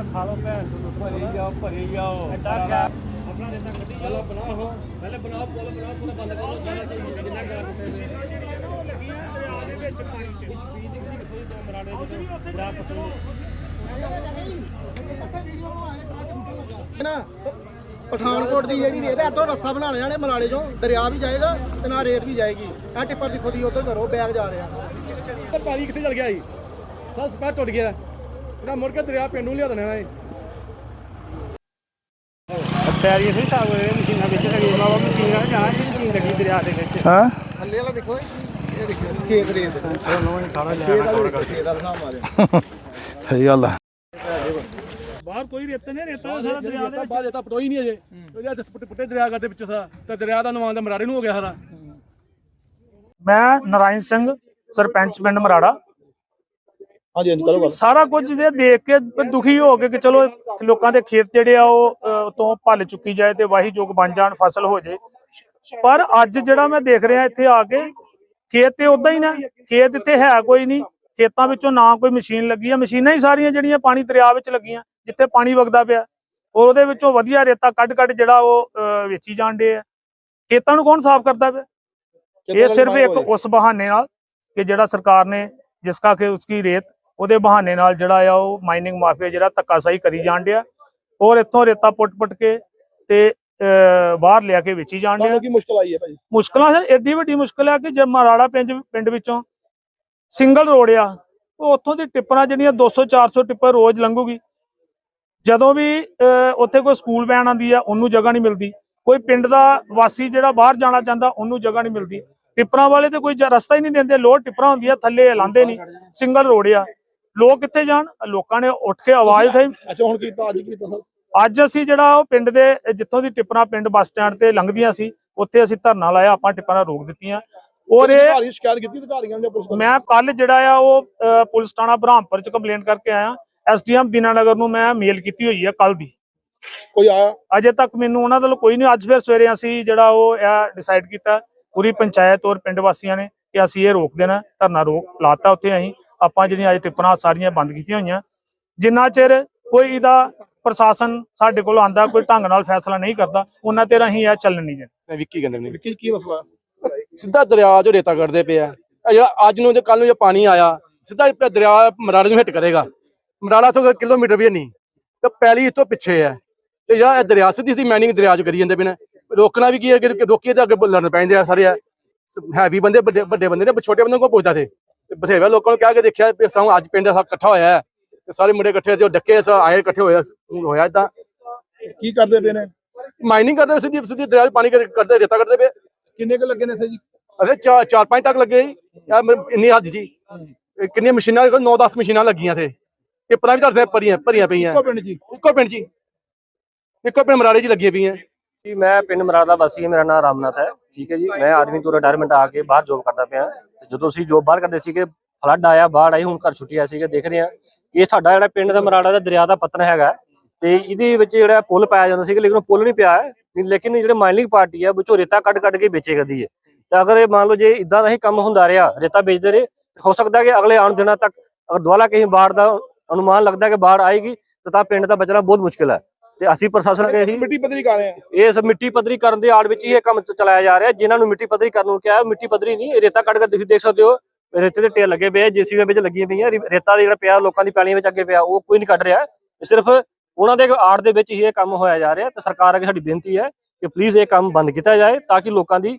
ਰੇਤਾ ਖਾ ਲਓ ਭੈਣ ਨੂੰ ਭਰੀ ਜਾਓ ਭਰੀ ਜਾਓ। ਐਡਾ ਕਿਆ ਆਪਣਾ ਰੇਤਾ ਕੱਢੀ ਜਾਓ। ਬਣਾਓ ਪਹਿਲੇ ਬਣਾਓ ਪੁੱਲ ਬਣਾਓ ਬੰਦ ਕਰੋ ਜਿੰਨਾ ਤੇ ਜਿੰਨਾ ਕਰ ਦਿੱਤੇ ਲੱਗੀਆਂ ਦਰਿਆ ਦੇ ਵਿੱਚ ਪਾਣੀ ਚ। ਸਪੀਡ ਦੀ ਕੋਈ ਦੋ ਮਰਾੜੇ ਦੇ ਦਰਿਆ ਪੱਤਰ ਨਾ ਪਠਾਨਕੋਟ ਦੀ ਜਿਹੜੀ ਰੇਤ ਹੈ ਇੱਥੋਂ ਰਸਤਾ ਬਣਾ ਲਿਆ ਨੇ ਮਨਾਲੇ ਚੋਂ। ਦਰਿਆ ਵੀ ਜਾਏਗਾ ਤੇ ਨਾਲ ਰੇਤ ਵੀ ਜਾਏਗੀ। ਇਹ ਟਿੱਪਰ ਦੀ ਖੁਦੀ ਉਧਰ ਕਰੋ ਬੈਗ ਜਾ ਰਿਹਾ। ਤੇ ਪਾਣੀ ਕਿੱਥੇ ਚਲ ਗਿਆ ਸੀ ਸਭ ਸਪੈਟ ਟੁੱਟ ਗਿਆ। ਇਹਦਾ ਮੁੜ ਕੇ ਦਰਿਆ ਪਿੰਡ ਨੂੰ ਲਿਆ ਦੇਣਾ ਹੈ ਪੈਰੀ ਸੀ ਤਾਂ ਉਹ ਮਸ਼ੀਨਾਂ ਵਿੱਚ ਹੈਗੀ ਬਣਾਵਾ ਮਸ਼ੀਨਾਂ ਜਾਣਾ ਕਿ ਮਸ਼ੀਨ ਲੱਗੀ ਦਰਿਆ ਦੇ ਵਿੱਚ। ਹਾਂ? ਥੱਲੇ ਵਾਲਾ ਦੇਖੋ ਇਹ ਦੇਖੋ ਖੇਤ ਰੇਤ ਸਾਰਾ ਖੇਤ ਵਾਲਾ ਖੇਤ ਦਾ ਹਿਸਾਬ ਮਾਰਿਆ ਸਹੀ ਗੱਲ ਆ। ਬਾਹਰ ਕੋਈ ਰੇਤਾ ਨਹੀਂ ਰੇਤਾ ਸਾਰਾ ਦਰਿਆ ਦੇ ਰੇਤਾ ਬਾਹਰ ਰੇਤਾ ਪਟੋਈ ਨਹੀਂ ਅਜੇ। ਉਹਦੇ ਹੱਥ ਪੁੱਟੇ ਪੁੱਟੇ ਦਰਿਆ ਕਰਦੇ ਵਿੱਚੋਂ ਸਾਰਾ। ਤੇ ਦਰਿਆ ਦਾ ਨਵਾਂ ਦਾ ਮਰਾੜੇ ਨੂੰ ਹੋ ਗਿਆ ਸਾਰਾ। ਮੈਂ ਨਰਾਇਣ ਸਿੰਘ ਸਰਪੰਚ ਪਿੰਡ ਮਰਾੜਾ। ਹਾਂਜੀ ਹਾਂਜੀ ਕਰੋ ਸਾਰਾ ਕੁਝ ਜੇ ਦੇਖ ਕੇ ਦੁਖੀ ਹੋ ਕੇ ਕਿ ਚਲੋ ਲੋਕਾਂ ਦੇ ਖੇਤ ਜਿਹੜੇ ਆ ਉਹ ਤੋਂ ਭੱਲ ਚੁੱਕੀ ਜਾਏ ਤੇ ਵਾਹੀ ਜੋਗ ਬਣ ਜਾਣ ਫਸਲ ਹੋ ਜੇ। ਪਰ ਅੱਜ ਜਿਹੜਾ ਮੈਂ ਦੇਖ ਰਿਹਾ ਇੱਥੇ ਆ ਕੇ ਖੇਤ ਤੇ ਉਦਾਂ ਹੀ ਨਾ। ਖੇਤ ਇੱਥੇ ਹੈ ਕੋਈ ਨਹੀਂ। ਖੇਤਾਂ ਵਿੱਚੋਂ ਨਾ ਕੋਈ ਮਸ਼ੀਨ ਲੱਗੀ ਆ। ਮਸ਼ੀਨਾਂ ਹੀ ਸਾਰੀਆਂ ਜਿਹੜੀਆਂ ਪਾਣੀ ਦਰਿਆ ਵਿੱਚ ਲੱਗੀਆਂ ਜਿੱਥੇ ਪਾਣੀ ਵਗਦਾ ਪਿਆ। ਔਰ ਉਹਦੇ ਵਿੱਚੋਂ ਵਧੀਆ ਰੇਤਾ ਕੱਢ ਕੱਢ ਜਿਹੜਾ ਉਹ ਵੇਚੀ ਜਾਂਦੇ ਆ। ਖੇਤਾਂ ਨੂੰ ਕੌਣ ਸਾਫ਼ ਕਰਦਾ ਪਿਆ? ਇਹ ਸਿਰਫ ਇੱਕ ਉਸ ਬਹਾਨੇ ਨਾਲ ਕਿ ਜਿਹੜਾ ਸਰਕਾਰ ਨੇ ਜਿਸ ਕਾ ਕਿ ਉਸकी ਰੇਤ ਉਹਦੇ ਬਹਾਨੇ ਨਾਲ ਜਿਹੜਾ ਆ ਉਹ ਮਾਈਨਿੰਗ ਮਾਫੀਆ ਜਿਹੜਾ ਧੱਕਾਸ਼ਾਹੀ ਕਰੀ ਜਾਣ ਡਿਆ। ਔਰ ਇੱਥੋਂ ਰੇਤਾ ਪੁੱਟ-ਪੁੱਟ ਕੇ ਤੇ ਬਾਹਰ ਲਿਆ ਕੇ ਵੇਚੀ ਜਾਣ ਡਿਆ। ਕੀ ਮੁਸ਼ਕਲ ਆਈ ਹੈ ਭਾਜੀ? ਮੁਸ਼ਕਲਾਂ ਸਰ ਏਡੀ ਵੱਡੀ ਮੁਸ਼ਕਲ ਹੈ ਕਿ ਜੇ ਮਰਾੜਾ ਪਿੰਡ ਪਿੰਡ ਵਿੱਚੋਂ ਸਿੰਗਲ ਰੋਡ ਆ ਉਹ ਉੱਥੋਂ ਦੀ ਟਿੱਪਰਾਂ ਜਿਹੜੀਆਂ 200 400 ਟਿੱਪਰ ਰੋਜ਼ ਲੰਘੂਗੀ। ਜਦੋਂ ਵੀ ਉੱਥੇ ਕੋਈ ਸਕੂਲ ਵੈਨ ਆਂਦੀ ਆ ਉਹਨੂੰ ਜਗ੍ਹਾ ਨਹੀਂ ਮਿਲਦੀ। ਕੋਈ ਪਿੰਡ ਦਾ ਵਾਸੀ ਜਿਹੜਾ ਬਾਹਰ ਜਾਣਾ ਚਾਹੁੰਦਾ ਉਹਨੂੰ ਜਗ੍ਹਾ ਨਹੀਂ ਮਿਲਦੀ। ਟਿੱਪਰਾਂ ਵਾਲੇ ਤੇ ਕੋਈ ਰਸਤਾ ਹੀ ਨਹੀਂ ਦਿੰਦੇ ਲੋਡ ਟਿੱਪਰਾਂ ਹੁੰਦੀਆਂ ਥੱਲੇ ਲਾਂਦੇ ਨਹੀਂ। ਸਿੰਗਲ ਰੋਡ ਆ। ਲੋਕ ਕਿੱਥੇ ਜਾਣ? ਲੋਕਾਂ ਨੇ ਉੱਠ ਕੇ ਆਵਾਜ਼ ਉਠਾਈ। ਅੱਛਾ ਹੁਣ ਕੀਤਾ ਅੱਜ ਕੀਤਾ ਅੱਜ ਅਸੀਂ ਜਿਹੜਾ ਉਹ ਪਿੰਡ ਦੇ ਜਿੱਥੋਂ ਦੀ ਟਿੱਪਰਾਂ ਪਿੰਡ ਬੱਸ ਸਟੈਂਡ ਤੇ ਲੰਘਦੀਆਂ ਸੀ ਉੱਥੇ ਅਸੀਂ ਧਰਨਾ ਲਾਇਆ ਆਪਾਂ ਟਿੱਪਰਾਂ ਰੋਕ ਦਿੱਤੀਆਂ। ਔਰ ਇਹ ਸ਼ਿਕਾਇਤ ਕੀਤੀ ਅਧਿਕਾਰੀਆਂ ਨੇ ਜਾਂ ਪੁਲਿਸ ਮੈਂ ਕੱਲ ਜਿਹੜਾ ਆ ਉਹ ਪੁਲਿਸ ਥਾਣਾ ਬ੍ਰਹਮਪੁਰ ਚ ਕੰਪਲੇਂਟ ਕਰਕੇ ਆਇਆ। ਐਸਡੀਐਮ ਦੀਨਾਨਗਰ ਨੂੰ ਮੈਂ ਮੇਲ ਕੀਤੀ ਹੋਈ ਹੈ ਕੱਲ ਦੀ। ਕੋਈ ਆਇਆ? ਅਜੇ ਤੱਕ ਮੈਨੂੰ ਉਹਨਾਂ ਵੱਲੋਂ ਕੋਈ ਨਹੀਂ ਅੱਜ ਫਿਰ ਸਵੇਰੇ ਅਸੀਂ ਜਿਹੜਾ ਉਹ ਇਹ ਡਿਸਾਈਡ ਕੀਤਾ ਪੂਰੀ ਪੰਚਾਇਤ ਔਰ ਪਿੰਡ ਵਾਸੀਆਂ ਨੇ ਕਿ ਅਸੀਂ ਇਹ ਰੋਕ ਦੇਣਾ ਧਰਨਾ ਰੋਕ ਲਾਤਾ ਉੱਥੇ ਅਸੀਂ। ਆਪਾਂ ਜਿਹੜੀਆਂ ਅੱਜ ਟਿੱਪਰਾਂ ਸਾਰੀਆਂ ਬੰਦ ਕੀਤੀਆਂ ਹੋਈਆਂ ਜਿੰਨਾ ਚਿਰ ਕੋਈ ਇਹਦਾ ਪ੍ਰਸ਼ਾਸਨ ਸਾਡੇ ਕੋਲ ਆਂਦਾ ਕੋਈ ਢੰਗ ਨਾਲ ਫੈਸਲਾ ਨਹੀਂ ਕਰਦਾ ਉਹਨਾਂ ਚਿਰ ਅਸੀਂ ਇਹ ਚੱਲਣ ਨਹੀਂ ਦੇਣਾ। ਵਿੱਕੀ ਕਹਿੰਦੇ ਨੇ। ਕੀ ਕੀ ਮਸਲਾ? ਸਿੱਧਾ ਦਰਿਆ 'ਚੋਂ ਰੇਤਾ ਕੱਢਦੇ ਪਏ ਆ। ਇਹ ਜਿਹੜਾ ਅੱਜ ਨੂੰ ਤੇ ਕੱਲ ਨੂੰ ਜੇ ਪਾਣੀ ਆਇਆ ਸਿੱਧਾ ਇਹ ਦਰਿਆ ਮਰਾੜੇ ਨੂੰ ਹਿੱਟ ਕਰੇਗਾ। ਮਰਾੜਾ ਤੋਂ ਕਿਲੋਮੀਟਰ ਵੀ ਨਹੀਂ ਤੇ ਪੈਲੀ ਇਸ ਤੋਂ ਪਿੱਛੇ ਹੈ ਤੇ ਜਿਹੜਾ ਇਹ ਦਰਿਆ ਸਿੱਧੀ ਸਿੱਧੀ ਮਾਈਨਿੰਗ ਦਰਿਆ 'ਚ ਕਰੀ ਜਾਂਦੇ ਪਏ ਨੇ। ਰੋਕਣਾ ਵੀ ਕੀ ਹੈ ਕਿ ਰੋਕੀਏ ਤਾਂ ਅੱਗੇ ਲੜਨ ਪੈਂਦੇ ਆ ਸਾਰੇ ਹੈਵੀ ਬੰਦੇ ਵੱਡੇ ਵੱਡੇ ਬੰਦੇ ਨੇ ਛੋਟੇ ਬੰਦੇ ਕੋਈ ਪੁੱਛਦਾ ਤੇ ਬਥੇਰੇ ਲੋਕਾਂ ਨੂੰ ਕਹਿ ਕੇ ਦੇਖਿਆ ਵੀ ਸਾਨੂੰ ਅੱਜ ਪਿੰਡ ਸਭ ਇਕੱਠਾ ਹੋਇਆ ਹੈ ਤੇ ਸਾਰੇ ਮੁੰਡੇ ਇਕੱਠੇ ਉਹ ਡੱਕੇ ਸਭ ਆਏ ਇਕੱਠੇ ਹੋਇਆ ਹੋਇਆ ਤਾਂ ਕੀ ਕਰਦੇ ਪਏ ਨੇ? ਮਾਈਨਿੰਗ ਕਰਦੇ ਪਏ, ਸਿੱਧੀ ਸਿੱਧੀ ਦਰਿਆ 'ਚ ਪਾਣੀ ਕੱਢਦੇ ਰੇਤਾ ਕੱਢਦੇ ਪਏ। ਕਿੰਨੇ ਕੁ ਲੱਗੇ ਨੇ ਸੇ ਜੀ? ਅਰੇ ਚਾਰ ਚਾਰ ਪੰਜ ਟੱਕ ਲੱਗੇ ਜੀ। ਇੰਨੀ ਹੱਦ ਜੀ। ਕਿੰਨੀਆਂ ਮਸ਼ੀਨਾਂ 9 10 ਮਸ਼ੀਨਾਂ ਲੱਗੀਆਂ ਤੇ ਟਿੱਪਰਾਂ ਵੀ ਤੁਹਾਡੇ ਭਰੀਆਂ ਭਰੀਆਂ ਪਈਆਂ। ਇੱਕੋ ਪਿੰਡ ਜੀ? ਇੱਕੋ ਪਿੰਡ ਜੀ। ਇੱਕੋ ਪਿੰਡ ਮਰਾੜੇ 'ਚ ਲੱਗੀਆਂ ਪਈਆਂ। ਜੀ, ਮੈਂ ਪਿੰਡ ਮਰਾੜਾ ਦਾ ਵਾਸੀ ਹਾਂ, ਮੇਰਾ ਨਾਮ ਰਾਮਨਾਥ ਹੈ। ਠੀਕ ਹੈ ਜੀ, ਮੈਂ ਆਰਮੀ ਤੋਂ ਰਿਟਾਇਰਮੈਂਟ ਆ ਕੇ ਬਾਹਰ ਜੋਬ ਕਰਦਾ ਪਿਆ। ਤੇ ਜਦੋਂ ਅਸੀਂ ਜੋਬ ਬਾਹਰ ਕਰਦੇ ਸੀਗੇ ਫਲੱਡ ਆਇਆ ਬਾੜ ਆਈ ਹੁਣ ਘਰ ਛੁੱਟੀ ਆ ਸੀਗੇ, ਦੇਖ ਰਹੇ ਹਾਂ ਕਿ ਇਹ ਸਾਡਾ ਜਿਹੜਾ ਪਿੰਡ ਦਾ ਮਰਾੜਾ ਦਾ ਦਰਿਆ ਦਾ ਪਤਨ ਹੈਗਾ। ਤੇ ਇਹਦੇ ਵਿੱਚ ਜਿਹੜਾ ਪੁਲ ਪਾਇਆ ਜਾਂਦਾ ਸੀਗਾ, ਲੇਕਿਨ ਉਹ ਪੁਲ ਨਹੀਂ ਪਿਆ ਲੇਕਿਨ ਜਿਹੜੇ ਮਾਈਨਿੰਗ ਪਾਰਟੀ ਆ ਵਿੱਚੋਂ ਰੇਤਾ ਕੱਢ ਕੱਢ ਕੇ ਵੇਚੇ ਕਰਦੀ ਹੈ। ਤੇ ਅਗਰ ਇਹ ਮੰਨ ਲਓ ਜੇ ਇਦਾਂ ਦਾ ਹੀ ਕੰਮ ਹੁੰਦਾ ਰਿਹਾ, ਰੇਤਾ ਵੇਚਦੇ ਰਹੇ ਹੋ ਸਕਦਾ ਕਿ ਅਗਲੇ ਆਉਣ ਦਿਨਾਂ ਤੱਕ ਅਗਰ ਦੁਆਲਾ ਕਹੀਂ ਬਾੜ ਦਾ ਅਨੁਮਾਨ ਲੱਗਦਾ ਕਿ ਬਾੜ ਆਏਗੀ ਤਾਂ ਪਿੰਡ ਦਾ ਬਚਣਾ ਬਹੁਤ ਮੁਸ਼ਕਿਲ ਹੈ। ਤੇ ਅਸੀਂ ਪ੍ਰਸ਼ਾਸਨ ਅੱਗੇ ਇਹੀ ਮਿੱਟੀ ਪੱਧਰੀ ਕਰ ਰਹੇ ਆ ਇਸ ਮਿੱਟੀ ਪੱਧਰੀ ਕਰਨ ਦੇ ਆੜ ਵਿੱਚ ਹੀ ਇਹ ਕੰਮ ਚਲਾਇਆ ਜਾ ਰਿਹਾ। ਜਿਨ੍ਹਾਂ ਨੂੰ ਮਿੱਟੀ ਪੱਧਰੀ ਕਰਨ ਨੂੰ ਕਿਹਾ ਮਿੱਟੀ ਪੱਧਰੀ ਨਹੀਂ ਰੇਤਾ ਕੱਢ ਕੇ ਤੁਸੀਂ ਦੇਖ ਸਕਦੇ ਹੋ ਰੇਤੇ ਦੇ ਢੇਰ ਲੱਗੇ ਪਏ ਆ ਜੀਸੀਬੀ ਵਿੱਚ ਲੱਗੀਆਂ ਪਈਆਂ ਰੇਤਾ ਦਾ ਜਿਹੜਾ ਪਿਆ ਲੋਕਾਂ ਦੀ ਪੈਲੀਆਂ ਵਿੱਚ ਅੱਗੇ ਪਿਆ ਉਹ ਕੋਈ ਨਹੀਂ ਕੱਢ ਰਿਹਾ। ਸਿਰਫ ਉਹਨਾਂ ਦੇ ਆੜ ਦੇ ਵਿੱਚ ਹੀ ਇਹ ਕੰਮ ਹੋਇਆ ਜਾ ਰਿਹਾ ਤੇ ਸਰਕਾਰ ਅੱਗੇ ਸਾਡੀ ਬੇਨਤੀ ਹੈ ਕਿ ਪਲੀਜ਼ ਇਹ ਕੰਮ ਬੰਦ ਕੀਤਾ ਜਾਏ ਤਾਂ ਕਿ ਲੋਕਾਂ ਦੀ